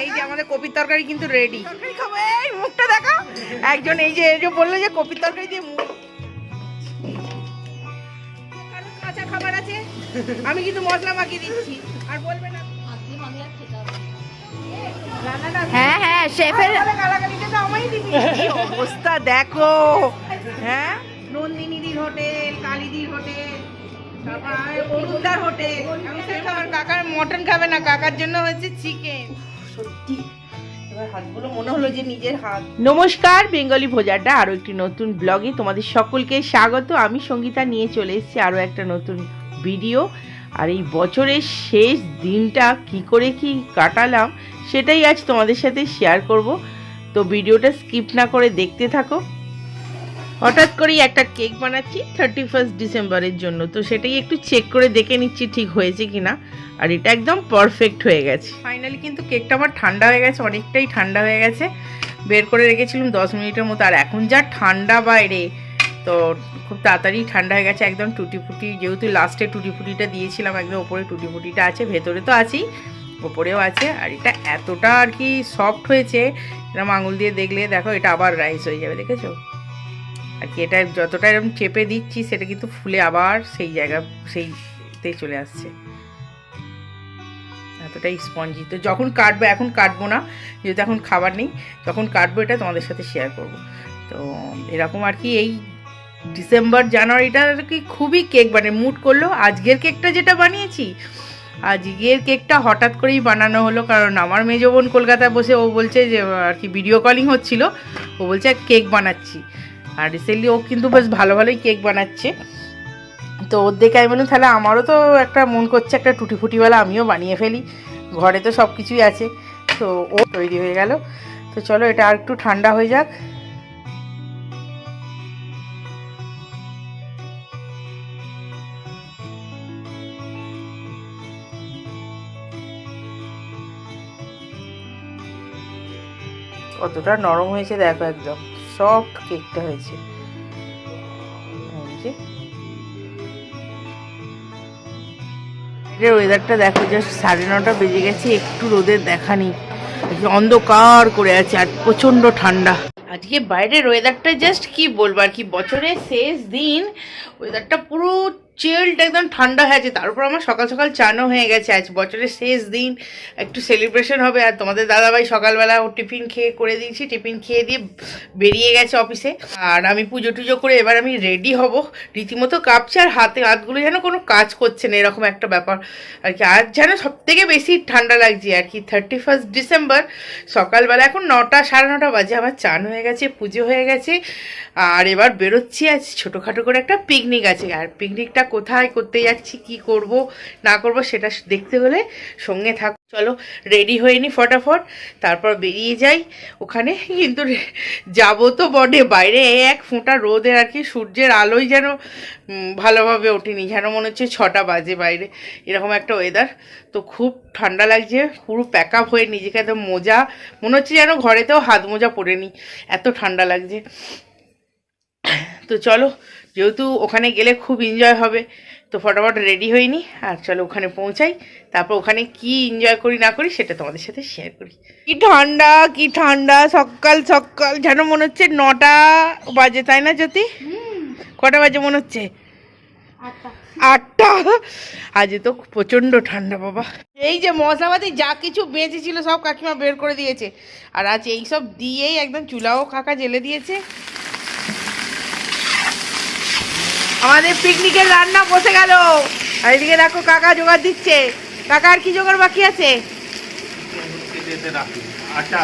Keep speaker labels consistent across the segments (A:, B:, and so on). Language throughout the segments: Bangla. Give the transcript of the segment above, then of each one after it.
A: এই যে আমাদের কপির তরকারি কিন্তু রেডি তরকারি খাব এই মুখটা দেখো। একজন এই যে এই যে বলল যে কপির তরকারি দিয়ে মুখ। কাঁচা খাবার আছে? আমি কিন্তু মশলা মাখিয়ে দিচ্ছি। আর বলবে না।
B: হ্যাঁ হ্যাঁ শেফের
A: অবস্থা দেখো। হ্যাঁ? নন্দিনীদির হোটেল কালীদির হোটেল তারপর অরুণদার হোটেল। কাকার মটন খাবে না কাকার জন্য হচ্ছে চিকেন সত্যি। নমস্কার, বেঙ্গলি ভোজাটা আরও একটি নতুন ব্লগে তোমাদের সকলকে স্বাগত। আমি সঙ্গীতা নিয়ে চলে এসেছি আরও একটা নতুন ভিডিও। আর এই বছরের শেষ দিনটা কি করে কি কাটালাম, সেটাই আজ তোমাদের সাথে শেয়ার করব। তো ভিডিওটা স্কিপ না করে দেখতে থাকো। হঠাৎ করেই একটা কেক বানাচ্ছি থার্টি ফার্স্ট ডিসেম্বরের জন্য। তো সেটাই একটু চেক করে দেখে নিচ্ছি ঠিক হয়েছে কিনা। আর এটা একদম পারফেক্ট হয়ে গেছে। ফাইনালি কিন্তু কেকটা আমার ঠান্ডা হয়ে গেছে, অনেকটাই ঠান্ডা হয়ে গেছে। বের করে রেখেছিলাম দশ মিনিটের মতো। আর এখন যা ঠান্ডা বাইরে, তো খুব তাড়াতাড়ি ঠান্ডা হয়ে গেছে, একদম টুটি ফুটি যেহেতু লাস্টে টুটি ফুটিটা দিয়েছিলাম, একদম ওপরে টুটি ফুটিটা আছে, ভেতরে তো আছেই, ওপরেও আছে। আর এটা এতটা আর কি সফট হয়েছে এরকম আঙুল দিয়ে দেখলে, দেখো এটা আবার রাইস হয়ে যাবে, দেখেছ? আর কি, এটা যতটা এরকম চেপে দিচ্ছি, সেটা কিন্তু ফুলে আবার সেই জায়গা, সেইতে চলে আসছে। এতটাই স্পঞ্জি তো যখন কাটবো, এখন কাটবো না, যেহেতু এখন খাবার নেই যখন কাটবো এটা তোমাদের সাথে শেয়ার করব। তো এরকম আর কি, এই ডিসেম্বর জানুয়ারিটা আর কি খুবই কেক মানে মুড করল। আজকের কেকটা যেটা বানিয়েছি, আজকের কেকটা হঠাৎ করেই বানানো হলো, কারণ আমার মেজ বোন কলকাতায় বসে ও বলছে যে, আর কি ভিডিও কলিং হচ্ছিল, ও বলছে কেক বানাচ্ছি। আর রিসেন্টলি ও কিন্তু বেশ ভালো ভালোই কেক বানাচ্ছে। তো ওর দেখে আমি বললাম, তাহলে আমারও তো একটা মন করছে, একটা টুটি ফুটিওয়ালা আমিও বানিয়ে ফেলি। ঘরে তো সব কিছুই আছে। তো ও তৈরি হয়ে গেল। তো চলো এটা আর একটু ঠান্ডা হয়ে যাক। কতটা নরম হয়েছে দেখো একদম। সফট কেকটা হয়েছে। যে। ওয়েদারটা দেখো জাস্ট সাড়ে নটা বেজে গেছে, একটু রোদের দেখা নেই। অন্ধকার করে আছে আর প্রচণ্ড ঠান্ডা। আজকে বাইরের ওয়েদারটা জাস্ট কি বলব আর কি, বছরের শেষ দিন ওয়েদারটা পুরো চিল্ড একদম ঠান্ডা হয়ে আছে। তার উপর আমার সকাল সকাল চানও হয়ে গেছে। আজ বছরের শেষ দিন। একটু সেলিব্রেশন হবে। আর তোমাদের দাদাভাই সকালবেলা ও টিফিন খেয়ে করে দিয়েছি। টিফিন খেয়ে দিয়ে বেরিয়ে গেছে অফিসে আর আমি পুজো টুজো করে এবার আমি রেডি হব। রীতিমতো কাঁপছে আর হাতে হাতগুলো যেন কোনো কাজ করছে না, এরকম একটা ব্যাপার। আর কি, আজ যেন সব থেকে বেশি ঠান্ডা লাগছে। আর কি থার্টি ফার্স্ট ডিসেম্বর সকালবেলা এখন নটা, সাড়ে নটা বাজে। আমার চান হয়ে গেছে, পুজো হয়ে গেছে। আর এবার বেরোচ্ছি আজ। ছোটোখাটো করে একটা পিকনিক আছে। আর পিকনিকটা কোথায়, করতে যাচ্ছি, কি করব, না করব, সেটা দেখতে হলে সঙ্গে থাক। চলো রেডি হয়ে নি ফটাফট, তারপর বেরিয়ে যাই। ওখানে কিন্তু যাব তো বটে বাইরে এক ফোঁটা রোদের আর কি, সূর্যের আলোই যেন ভালোভাবে ওঠেনি, যেন মনে হচ্ছে ছটা বাজে বাইরে। এরকম একটা ওয়েদার তো খুব ঠান্ডা লাগছে, পুরো প্যাক আপ হয়ে নিজেকে একদম মোজা, মনে হচ্ছে যেন ঘরেতেও হাত মোজা পরে নি, এত ঠান্ডা লাগছে। তো চলো যেহেতু ওখানে গেলে খুব এনজয় হবে তো ফটাফট রেডি হইনি। আর চলো ওখানে পৌঁছাই। তারপর ওখানে কি এনজয় করি না করি সেটা তোমাদের সাথে শেয়ার করি। কি ঠান্ডা কি ঠান্ডা সকাল সকাল যেন মনে হচ্ছে নটা বাজে তাই না জ্যোতি? কটা বাজে মনে হচ্ছে? আটটা। আজ তো প্রচণ্ড ঠান্ডা বাবা। এই যে মশলাপাতি যা কিছু বেঁচেছিল সব কাকিমা বের করে দিয়েছে। আর আজ এই সব দিয়েই একদম চুলাও কাকা জেলে দিয়েছে। আমাদের পিকনিকের রান্না বসে গেল। আর এদিকে দেখো কাকা জোগাড় দিচ্ছে। কাকা আর কি জোগাড় বাকি আছে?
C: আচ্ছা।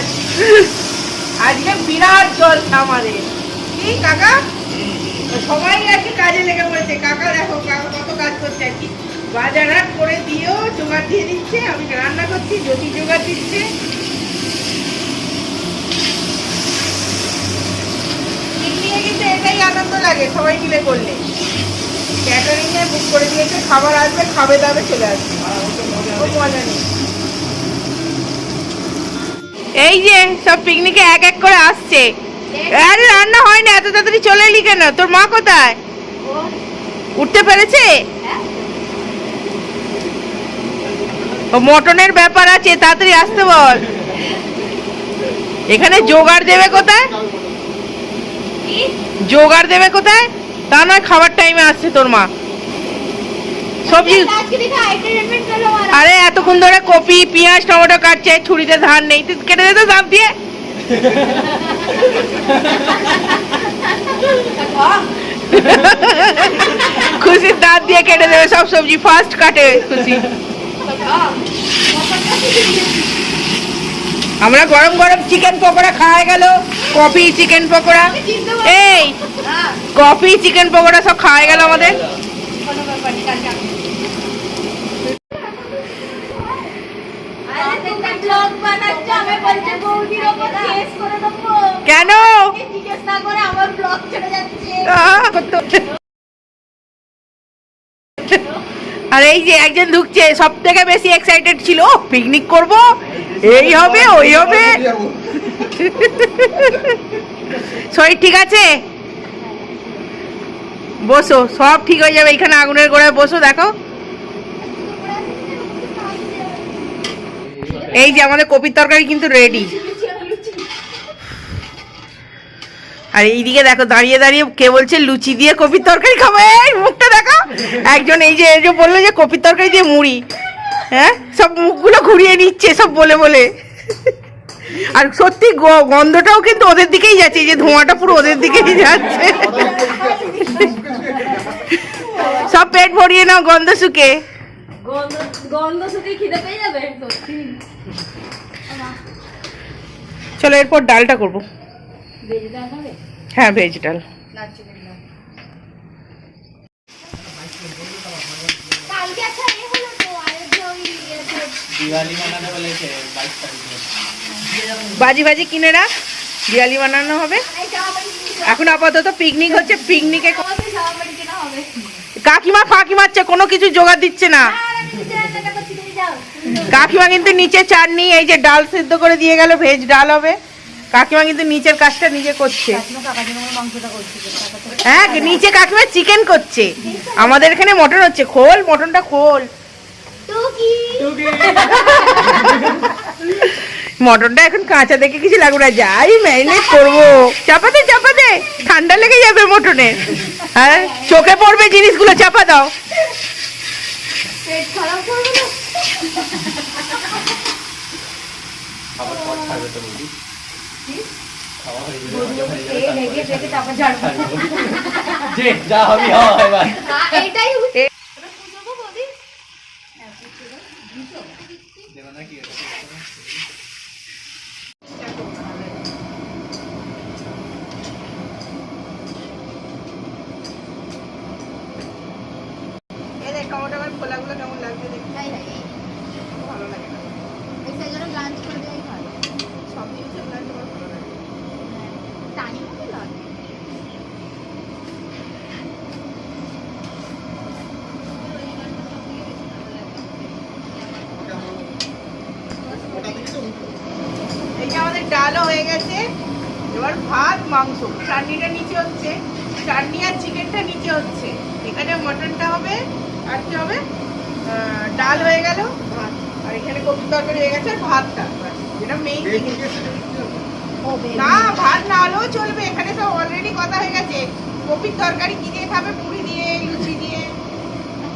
A: আছে? আজকে বিরাট জল আমাদের কি কাকা? সবাই কি কাজে লেগে পড়েছে। কাকা দেখো, কাকা কত কাজ করছে আর কি। বাজার হাট করে দিয়েও জোগাড় দিয়ে দিচ্ছে, আমি রান্না করছি জোগাড় দিচ্ছে। কিন্তু এটাই আনন্দ লাগে, সবাই মিলে করলে। ক্যাটারিং এ বুক করে দিয়েছে, খাবার আসবে, খাবে দাবে চলে আসবে। মজা নেই। এই যে সব পিকনিকে এক এক করে আসছে। আরে রান্না হয় না এত তাড়াতাড়ি চলে এলি কেন? তোর মা কোথায়? উঠতে পেরেছে? ও মটনের ব্যাপার আছে তাড়াতাড়ি আসতে বল। এখানে জোগাড় দেবে কোথায়? জোগাড় দেবে কোথায়? তা নয় খাবার টাইমে আসছে তোর মা। সবজি আরে এতক্ষণ ধরে কপি, পেঁয়াজ, টমেটো কাটছে, ছুরিতে ধান নেই। তুই কেটে দে তো দিয়ে। খুশির দাঁত দিয়ে কেটে দেবে, সব সবজি ফার্স্ট কাটে খুশি। আমরা গরম গরম চিকেন পকোড়া খাওয়া গেল। Coffee chicken pakora. এই কফি চিকেন পকোড়া সব খাওয়া গেল আমাদের। কেন? আর এই যে একজন ঢুকছে, সব থেকে বেশি এক্সাইটেড ছিল পিকনিক করব? এই হবে, ওই হবে? শরীর ঠিক আছে? বসো, সব ঠিক হয়ে যাবে, এখানে আগুনের গোড়ায় বসো, দেখো। এই যে আমাদের কপির তরকারি কিন্তু রেডি আর এইদিকে দেখো, দাঁড়িয়ে দাঁড়িয়ে কে বলছে, লুচি দিয়ে কপির তরকারি খাব। এই মুখটা দেখো। একজন এই যে এই যে বলল যে কপির তরকারি দিয়ে মুড়ি। হ্যাঁ? সব মুখগুলো ঘুরিয়ে নিচ্ছে, সব বলে বলে। আর সত্যি গন্ধটাও কিন্তু ওদের দিকেই যাচ্ছে যে ধোঁয়াটা পুরো ওদের দিকেই যাচ্ছে। সব পেট ভরিয়ে নাও গন্ধ শুকে।
B: গন্ধ শুকে খিদে পেয়ে যাবে? সত্যি।
A: চলো এরপর ডালটা করব। হ্যাঁ ভেজ ডাল
C: দিওয়ালি তারিখে
A: বাজি বাজি কিনে রাখ দিয়ালি বানানো হবে। এখন আপাতত পিকনিক হচ্ছে পিকনিকে
B: হবে।
A: কাকিমা ফাঁকি মারছে, কোনো কিছু জোগাড় দিচ্ছে না। কাকিমা কিন্তু নিচে চাটনি এই যে ডাল সিদ্ধ করে দিয়ে গেল, ভেজ ডাল হবে। কাকিমা কিন্তু নিচের কাজটা নিজে করছে। হ্যাঁ নিচে কাকিমা চিকেন করছে। আমাদের এখানে মটন হচ্ছে। খোল, মটনটা খোল। মটনটা এখন কাঁচা দেখে কিছু লাগবে না। যাই ম্যারিনেট করব। চাপাতে চাপাতে। ঠান্ডা লেগে যাবে মটনে। হ্যাঁ চোখে পড়বে জিনিসগুলো চাপা দাও।
B: যা হবি করবে না
C: খাবার পর খাবে তো বলি খাওয়া হয়ে যাবে মজা হয়ে যাবে
B: এই লেগে দেখে তারপর ঝাড়বো
C: যে যা হবি হ এবার
B: এটাই
A: এ-
B: পুজোবো বৌদি
C: দেবে নাকি এটা?
A: খোলাগুলো কেমন লাগছে দেখতে
B: তাই তাই
A: ভালো লাগে না
B: এই সাইজের লাঞ্চ করে দেওয়াই ভালো
A: সব জিনিসের লাগছে আমার ভালো লাগে
B: টাইম হবে লাগে
A: এই যে আমাদের ডালও হয়ে গেছে। এবার ভাত মাংস। চাটনিটা নিচে হচ্ছে। চাটনি আর চিকেনটা নিচে হচ্ছে। এখানে মটনটা হবে আর কি হবে? আহ, ডাল হয়ে গেল ভাত। আর এখানে কপি তরকারি হয়ে গেছে আর ভাতটা। যেটা মেইন
B: হবে।
A: না ভাত না হলেও চলবে। এখানে সব অলরেডি কথা হয়ে গেছে। কপির তরকারি কি দিয়ে খাবে? মুড়ি দিয়ে লুচি দিয়ে?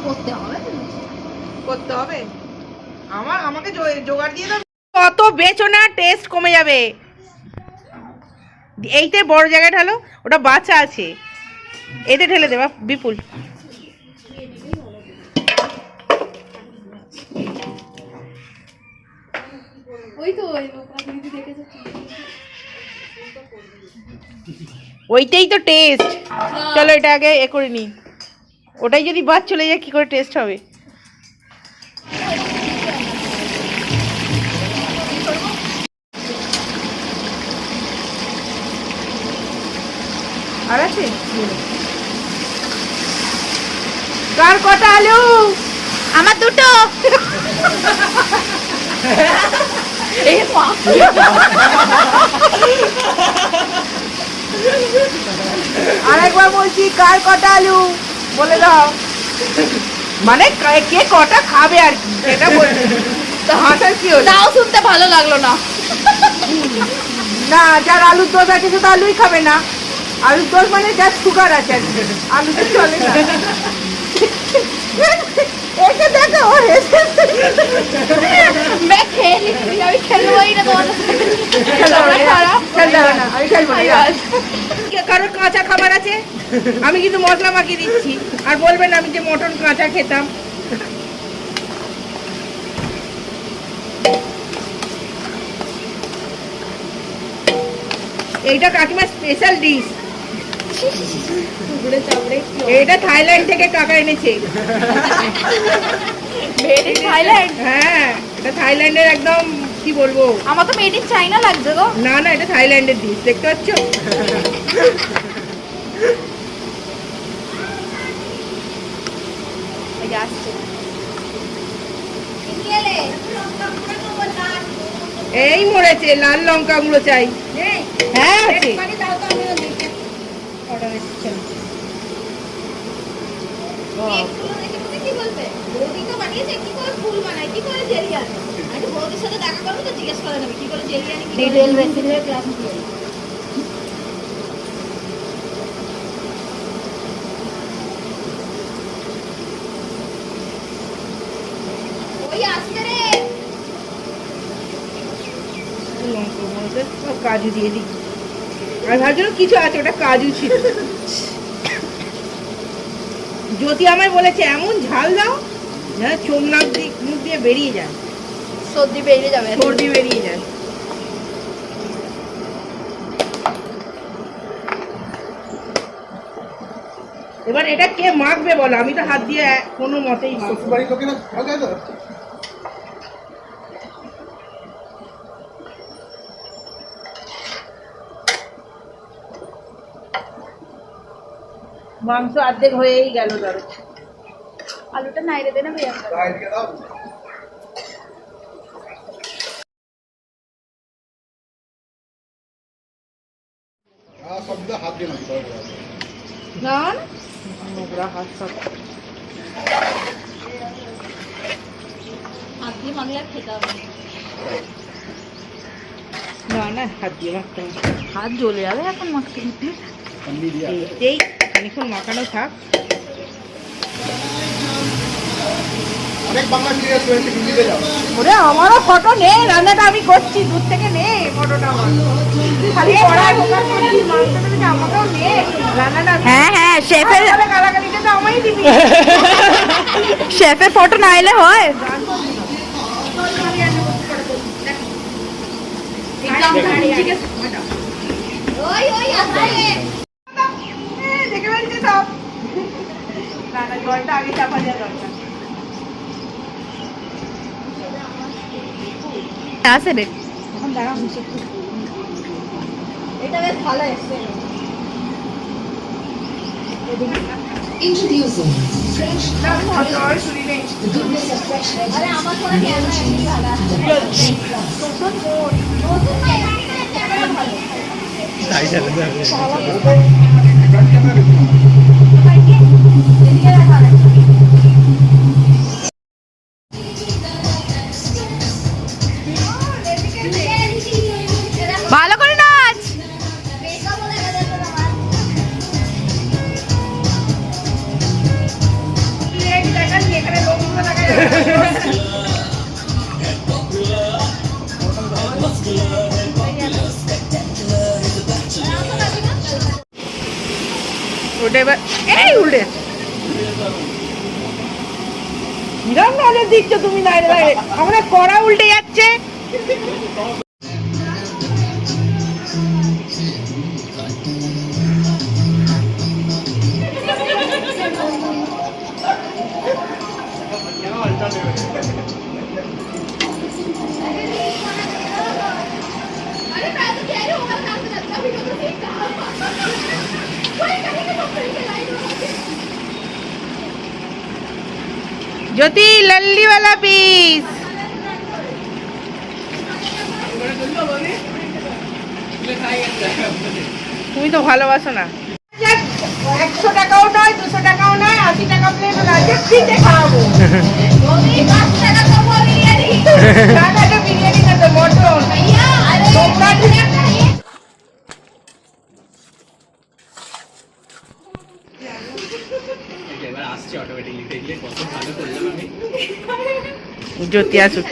B: করতে হবে তো
A: করতে হবে? আমার আমাকে জোগাড় দিয়ে দাও। কত বেচো না টেস্ট কমে যাবে। এইতে বড় জায়গায় ঢালো ওটা বাচ্চা আছে। এতে ঢেলে দেবা বিপুল।
B: ওই তো ওই দিদি দেখেছে
A: ওইটাই তো টেস্ট চলো এটা আগে এ করে নিই। ওটাই যদি বাদ চলে যায় কি করে টেস্ট হবে? আর আছে? কার কটা আলু?
B: আমার দুটো।
A: আরেকবার বলছি কার কটা আলু? বলে দাও। মানে কে- কটা খাবে আর কি সেটা বলছি। তো হাসার কি হলো?
B: তাও শুনতে ভালো লাগল না।
A: না যার আলুর দোষ আছে সে তো আলুই খাবে না। আলুর দোষ মানে যার সুগার আছে আর কি। আলু তো চলে না। একে দেখো ও
B: হেসে আমি খেলব না
A: আমি খেলব না কারোর কাঁচা খাবার আছে? আমি কিন্তু মশলা মাখিয়ে দিচ্ছি। আর বলবেন আমি যে মটন কাঁচা খেতাম। এইটা কাকিমার স্পেশাল ডিশ এটা থাইল্যান্ড থেকে কাকা এনেছে।
B: থাইল্যান্ড
A: হ্যাঁ এটা থাইল্যান্ডের একদম কি বলব?
B: আমার তো মেড ইন চাইনা লাগছে গো।
A: না না এটা থাইল্যান্ডের ডিশ দেখতে পাচ্ছ?
B: এই
A: এই মরেছে লাল লঙ্কা গুলো চাই হ্যাঁ আছে।
B: কি বলবে? বৌদি তো বানিয়েছে কি করে ফুল বানায় কি করে জেলি আনে আমি বৌদির সাথে দেখা করব তো জিজ্ঞেস করে নেবে কি করে জেলি আনে ডিটেল রেসিপি ক্লাস ওই আসছে রে।
A: লঙ্কা মরেছে সব কাজু দিয়ে দিই। আমি ভাবছিলাম কিছু আছে ওটা কাজু ছিল। জ্যোতি আমায় বলেছে এমন ঝাল দাও যেন চোখ নাক দিয়ে মুখ দিয়ে বেরিয়ে যায়।
B: সর্দি বেরিয়ে যাবে।
A: সর্দি বেরিয়ে যায়। এবার এটা কে মাখবে বলো? আমি তো হাত দিয়ে কোনো মতেই মাখবো না।
C: শ্বশুরবাড়ির লোকেরা ভালো খায় তো
A: মাংস অর্ধেক হয়েই গেল ধরো।
B: আলুটা নাইরে দে না ভাইয়া?
C: মাখতে
B: না
A: না। হাত দিয়ে মাখতে
B: হাত জ্বলে যাবে এখন মাখতে। খেতে
A: এই খানিক্ষণ মাখানো থাক। ওরে আমারও ফটো নে রান্নাটা আমি করছি দূর থেকে নে ফটোটা আমার। খালি কড়াই ঢোকার করছি মাংসটা থেকে আমাকেও নে রান্নাটা
B: হ্যাঁ হ্যাঁ শেফের
A: তো দিবি।
B: শেফের ফটো না এলে হয়। ওই ওই আসলে
A: হ্যাঁ, দেখে ফেলছে সব না জলটা আগে চাপা দেওয়া দরকার।
B: আসে রে।
A: এখন দাঁড়া মিশে
B: এটা বেশ ভালো এসছে।
D: Introducing
A: জল শুনি নেই
D: the goodness of fresh veggies,
B: ভালো করে নাচ।
A: ওটা এবার এই উল্টে কিরম নজর দিচ্ছ তুমি দাঁড়িয়ে দাঁড়িয়ে আমরা কড়া উল্টে যাচ্ছে
B: Thank.
A: জ্যোতি লাল্লিওয়ালা পিস তুমি তো ভালোবাসো না। একশো টাকাও নয় দুশো টাকাও নয় আশি টাকা প্লেটও নয় যে ফ্রিতে খাওয়াবো।
B: বৌদি, পাঁচ টাকা দেবো বিরিয়ানি।
A: না না এটা বিরিয়ানি না তো মটন।
B: ভাইয়া, আরে,
A: তোমরা
B: একটা ইয়ে
C: এবার আসছে অটোমেটিকলি দেখলে কত ভালো করলাম আমি
A: জ্যোতি আসুক।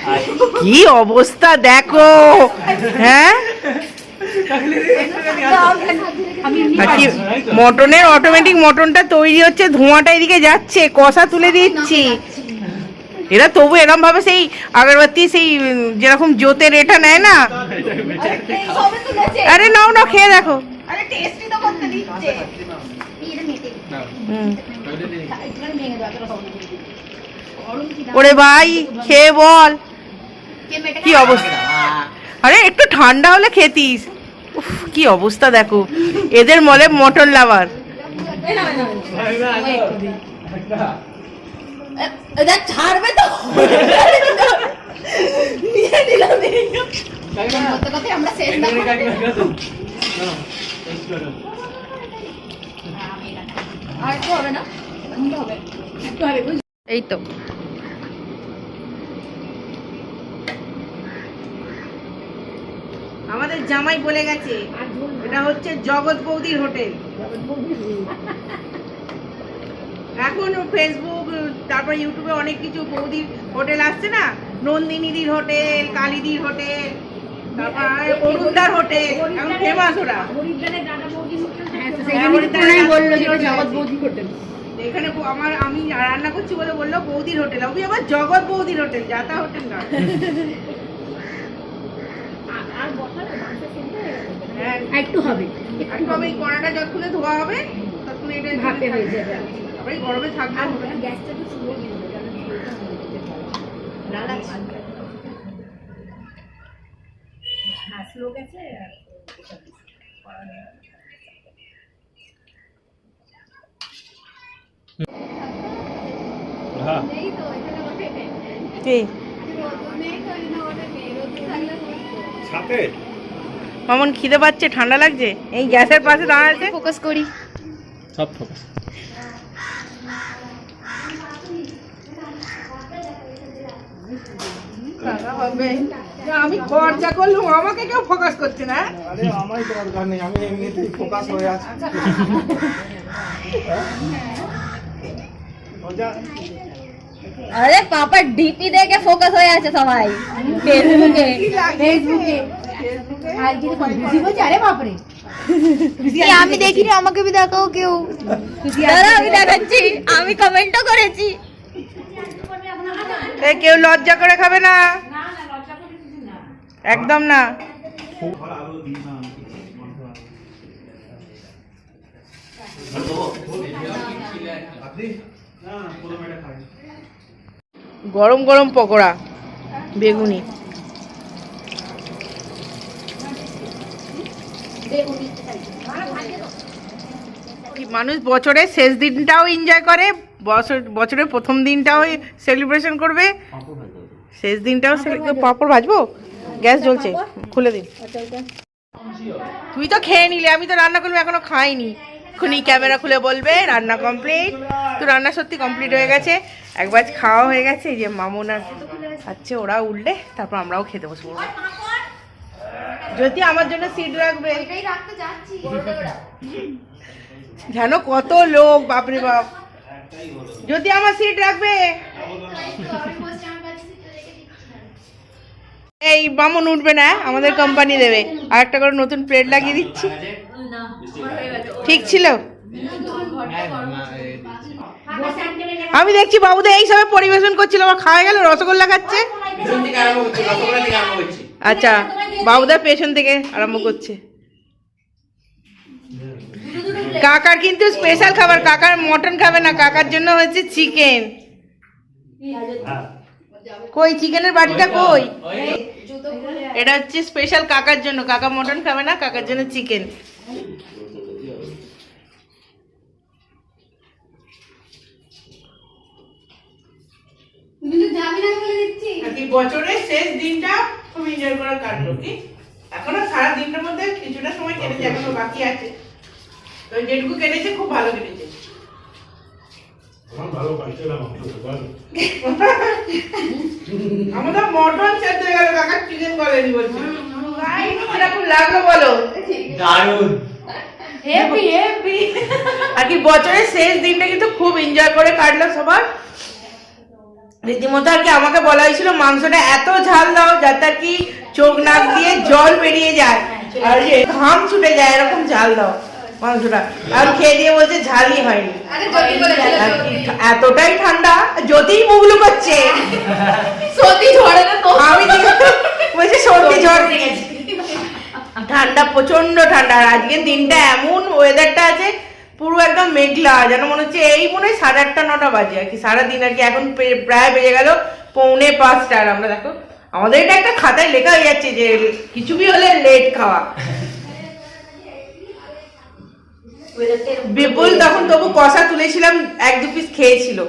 A: কি অবস্থা দেখো। হ্যাঁ? আর মটনের অটোমেটিক মটনটা তৈরি হচ্ছে ধোঁয়াটা এদিকে যাচ্ছে কষা তুলে দিচ্ছি। এরা তবু এরকম ভাবে সেই আগরবাতি সেই যেরকম জোতের এটা নেয় না। আরে নাও না খেয়ে দেখো।
B: আরে টেস্টি তো করতে দিচ্ছে
C: না
A: হুম। ওরে ভাই খেয়ে বল।
B: কে
A: অবস্থা? আরে একটু ঠান্ডা হলে খেতিস। উফ, কি অবস্থা দেখো। এদের মলে মটন লাভার।
B: হবে না? হবে?
A: এই তো। আমাদের জামাই বলে গেছে এটা হচ্ছে জগৎ বৌদির হোটেল। এখন ফেসবুক তারপর ইউটিউবে অনেক কিছু বৌদির হোটেল আসছে না? নন্দিনীদির হোটেল কালীদির হোটেল তারপর অরুণদার হোটেল এখন ফেমাস ওরা। হ্যাঁ, হরিদ্বারের দাদা বৌদি। এখানে আমার আমি রান্না করছি বলে বলল বৌদির হোটেল। আমি আবার জগৎ বৌদির হোটেল যাতা হোটেল না হ্যাঁ
B: একটু হবে
A: আর তবে এই কড়াটা যতক্ষণে ধোয়া হবে ততক্ষণে এটা
B: ভাপে হয়ে যাবে।
A: তারপরে গরমে থাকবে।
B: গ্যাসটা একটু স্লো হবে মরে যেতে পারে। লাল আছে হ্যাঁ স্লো গেছে আর
C: হ্যাঁ
B: নেই তো এখানে ওঠে নেই
A: কি? মামন খিদে পাচ্ছে ঠান্ডা লাগছে? এই গ্যাসের পাশে দাঁড়া আছে?
B: ফোকাস করি।
C: সব ফোকাস
A: আমি খরচা করলাম আমাকে কেউ ফোকাস করছে না
E: আরে আমারই দরকার নেই আমি এমনিতেই ফোকাস হয়ে আছি।
B: আরে পাপা ডিপি দেখে ফোকাস হয়ে আছে সবাই। ফেসবুকে ফেসবুকে আমি দেখিনি আমাকে বি দেখাও কেউ। আমি দেখাচ্ছি। আমি কমেন্টও করেছি।
A: কেউ লজ্জা করে খাবে না। একদম না। গরম গরম পকোড়া বেগুনি। মানুষ বছরের শেষ দিনটাও এনজয় করে বছর বছরের প্রথম দিনটাও সেলিব্রেশন করবে। শেষ দিনটাও পাঁপড় ভাজবো। গ্যাস জ্বলছে। খুলে দিন। তুই তো খেয়ে নিলে আমি তো রান্না করলাম এখনও খাইনি। এখনই ক্যামেরা খুলে বলবে রান্না কমপ্লিট তো রান্না সত্যি কমপ্লিট হয়ে গেছে। একবার খাওয়া হয়ে গেছে এই যে মামুন আচ্ছা ওরা উঠলে তারপর আমরাও খেতে বসবো। যদি আমার জন্য সিট রাখবে। জানো কত লোক বাপরে বাপ। যদি আমার সিট রাখবে। এই বামন উঠবে না আমাদের কোম্পানি দেবে। আর একটা করে নতুন প্লেট লাগিয়ে দিচ্ছি। ঠিক ছিল? আমি দেখছি বাবুদের এই সবে পরিবেশন করছিল আমার খাওয়া গেল রসগোল্লা খাচ্ছে। আচ্ছা বাবুদা পেছন থেকে আরম্ভ করছে। কাকার কিন্তু স্পেশাল খাবার কাকার মটন খাবে না কাকার জন্য হয়েছে চিকেন কই চিকেনের বাটিটা কই? এটা হচ্ছে স্পেশাল কাকার জন্য। কাকা মটন খাবে না কাকার জন্য চিকেন কি বছরের শেষ দিনটা খুব এনজয় করার কাটলো কি এখনও সারা দিনটার মধ্যে কিছুটা সময় কেটেছে এখনও বাকি আছে। তো যেটুকু কেটেছে খুব ভালো কেটেছে।
E: আমার ভালো বল
A: আমাদের মটন সেদ্ধ হয়ে গেল কাকা চিকেন বলেনি বলছি। কীরকম লাগল বলো
C: দারুণ।
A: হেপি হেপি আর কি বছরের শেষ দিনটা কিন্তু খুব এনজয় করে কাটলো সবার। রীতিমতো আর কি আমাকে বলা হয়েছিল মাংসটা এত ঝাল দাও যাতে আর কি চোখ নাক দিয়ে জল বেরিয়ে যায়। আর যে ঘাম ছুটে যায় এরকম ঝাল দাও মাংসটা। আর খেয়ে দিয়ে বলছে ঝালই হয়নি। এতটাই ঠান্ডা যতেই মুগলু করছে
B: সত্যি ঝরে না তো
A: আমি দিকে- বলছে সর্দি ঝড় গেছে ঠান্ডা প্রচণ্ড ঠান্ডা। আর আজকের দিনটা এমন ওয়েদারটা আছে পুরো একদম মেঘলা যেন মনে হচ্ছে এই মনে হয় সাড়ে আটটা নটা বাজে আর কি। সারাদিন আর কি এখন প্রায় বেজে গেল পৌনে পাঁচটা। আর আমরা দেখো আমাদের এটা একটা খাতায় লেখা হয়ে যাচ্ছে যে কিছু বি হলে লেট খাওয়া। বিপুল তখন তবু কষা তুলেছিলাম এক দু পিস খেয়েছিল।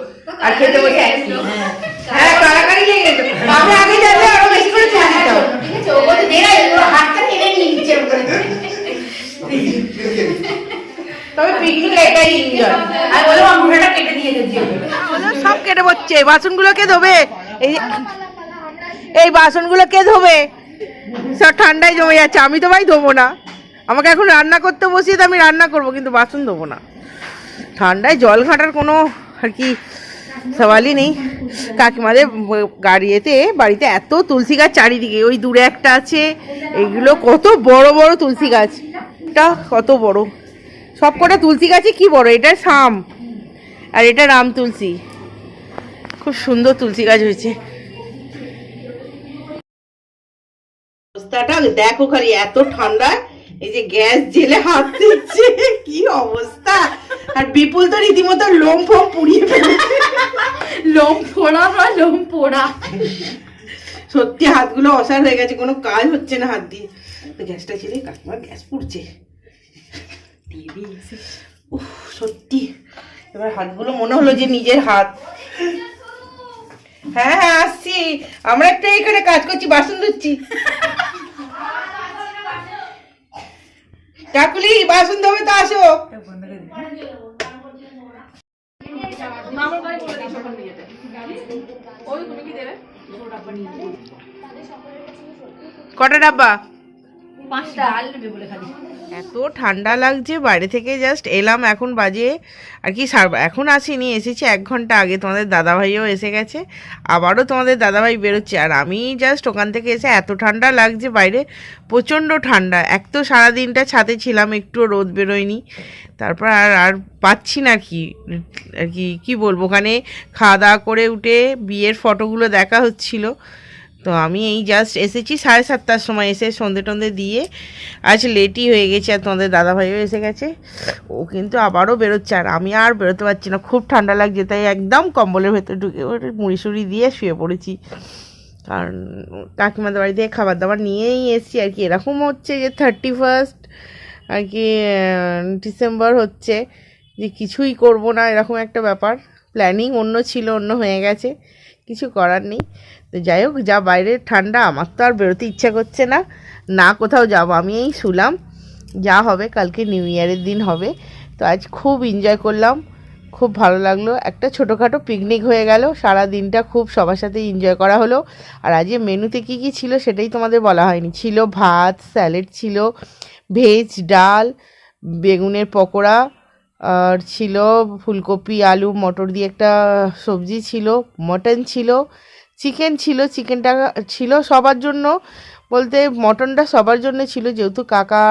A: আর খেতে বসে হ্যাঁ কারাকারি লেগে গেছে আমি আগে জানলে আরও বেশি করে তুলে দিতাম।
B: ঠিক আছে ও হাতটা করে।
A: তবে এটাই
B: কেটে দিয়ে দিচ্ছি
A: সব কেটে পড়ছে বাসনগুলো কে ধোবে? এই এই বাসনগুলো কে ধোবে? সব ঠান্ডায় জমে যাচ্ছে। আমি তো ভাই ধোবো না। আমাকে এখন রান্না করতে বসিয়ে তো আমি রান্না করব, কিন্তু বাসন ধোবো না। ঠান্ডায় জল ঘাঁটার কোনো আর কি সওয়ালই নেই। কাকিমাদের গাড়িতে, বাড়িতে এত তুলসী গাছ চারিদিকে, ওই দূরে একটা আছে এইগুলো কত বড় বড় তুলসী গাছ। এটা কত বড়। সব কটা তুলসী গাছে কি বড়? এটা শাম, আর এটা রাম তুলসী। খুব সুন্দর তুলসী গাছ হয়েছে। দেখো খালি এত ঠান্ডা এই যে গ্যাস জেলে হাত দিচ্ছে কি অবস্থা? আর বিপুল তো রীতিমতো লোম ফোম পুড়িয়ে ফেলেছে
B: লোম পোড়া বা লোম পোড়া?
A: সত্যি হাতগুলো অসার হয়ে গেছে কোনো কাজ হচ্ছে না হাত দিয়ে। তো গ্যাসটা ছেড়ে কাকিমার গ্যাস পুড়ছে। উফ সত্যি। এবার হাতগুলো মনে হলো যে নিজের হাত। হ্যাঁ হ্যাঁ আসছি। আমরা একটা এখানে কাজ করছি বাসন ধুচ্ছি। কাকুলি বাসন ধোবে তো আসো। কটা ডাব্বা? এত ঠান্ডা লাগছে বাইরে থেকে জাস্ট এলাম এখন বাজে। আর কি সার- এখন আসিনি এসেছি এক ঘণ্টা আগে তোমাদের দাদাভাইও এসে গেছে আবারও তোমাদের দাদাভাই বেরোচ্ছে। আর আমি জাস্ট ওখান থেকে এসে এত ঠান্ডা লাগছে বাইরে প্রচণ্ড ঠান্ডা। এক তো সারাদিনটা ছাদে ছিলাম একটু রোদ বেরোয়নি। তারপর আর আর পাচ্ছি না কি আর কি কী বলব? ওখানে খাওয়া দাওয়া করে উঠে বিয়ের ফটোগুলো দেখা হচ্ছিল। তো আমি এই জাস্ট এসেছি সাড়ে সাতটার সময় এসে সন্ধে টন্ধে দিয়ে আজ লেটই হয়ে গেছে আর তোমাদের দাদাভাইও এসে গেছে। ও কিন্তু আবারও বেরোচ্ছে আর আমি আর বেরোতে পারছি না। খুব ঠান্ডা লাগছে, তাই একদম কম্বলের ভেতর ঢুকে মুড়ি সুড়ি দিয়ে শুয়ে পড়েছি। কারণ কাকিমাদের বাড়ি থেকে খাবার দাবার নিয়েই এসেছি। আর কি এরকম হচ্ছে যে থার্টি ফার্স্ট আর কি ডিসেম্বর হচ্ছে যে কিছুই করব না, এরকম একটা ব্যাপার। প্ল্যানিং অন্য ছিল, অন্য হয়ে গেছে। কিছু করার নেই। তো যাই হোক, যা বাইরে ঠান্ডা, আমার তো আর বেরোতে ইচ্ছা করছে না। না কোথাও যাব, আমি এই শুলাম। যা হবে, কালকে নিউ ইয়ারের দিন হবে। তো আজ খুব এনজয় করলাম, খুব ভালো লাগল। একটা ছোটোখাটো পিকনিক হয়ে গেল, সারা দিনটা খুব সবার সাথে এনজয় করা হলো। আর আজকে মেনুতে কী কী ছিল সেটাই তোমাদের বলা হয়নি। ছিল ভাত স্যালাড ছিল ভেজ ডাল, বেগুনের পকোড়া, আর ছিল ফুলকপি, আলু, মটর দিয়ে একটা সবজি ছিল মটন ছিল চিকেন ছিল চিকেনটা ছিল সবার জন্য। বলতে মটনটা সবার জন্য ছিল, যেহেতু কাকা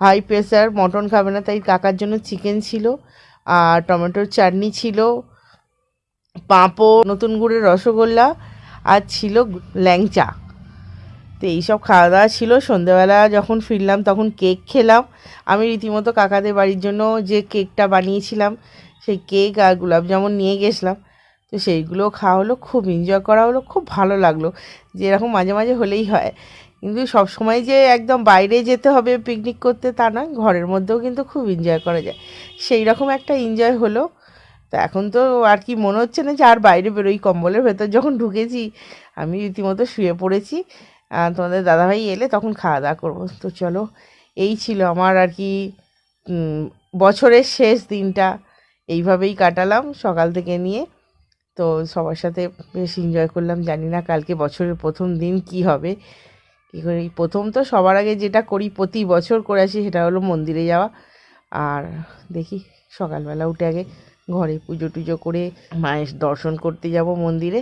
A: হাই প্রেশার মটন খাবে না, তাই কাকার জন্য চিকেন ছিল। আর টমেটোর চাটনি ছিল, পাঁপড়, নতুন গুড়ের রসগোল্লা, আর ছিল ল্যাংচা। তো এইসব খাওয়া দাওয়া ছিল। সন্ধেবেলা যখন ফিরলাম, তখন কেক খেলাম। আমি রীতিমতো কাকাদের বাড়ির জন্য যে কেকটা বানিয়েছিলাম, সেই কেক আর গোলাপজামুন নিয়ে গেছিলাম। তো সেইগুলো খাওয়া হলো খুব এনজয় করা হলো খুব ভালো লাগল। যে এরকম মাঝে মাঝে হলেই হয়। কিন্তু সব সময় যে একদম বাইরে যেতে হবে পিকনিক করতে তা নয় ঘরের মধ্যেও কিন্তু খুব এনজয় করা যায়। সেই রকম একটা এনজয় হলো। তো এখন তো আর কি মনে হচ্ছে না যে আর বাইরে বেরোই। কম্বলের ভেতর যখন ঢুকেছি, আমি রীতিমতো শুয়ে পড়েছি। তোমাদের দাদাভাই এলে তখন খাওয়া দাওয়া করব। তো চলো, এই ছিল আমার আর কি বছরের শেষ দিনটা। এইভাবেই কাটালাম সকাল থেকে নিয়ে। তো সবার সাথে বেশ এনজয় করলাম। জানি না কালকে বছরের প্রথম দিন কি হবে। কী করি প্রথম তো সবার আগে যেটা করি প্রতি বছর করে আসি সেটা হলো মন্দিরে যাওয়া। আর দেখি সকালবেলা উঠে আগে ঘরে পুজো টুজো করে মায়ের দর্শন করতে যাব মন্দিরে।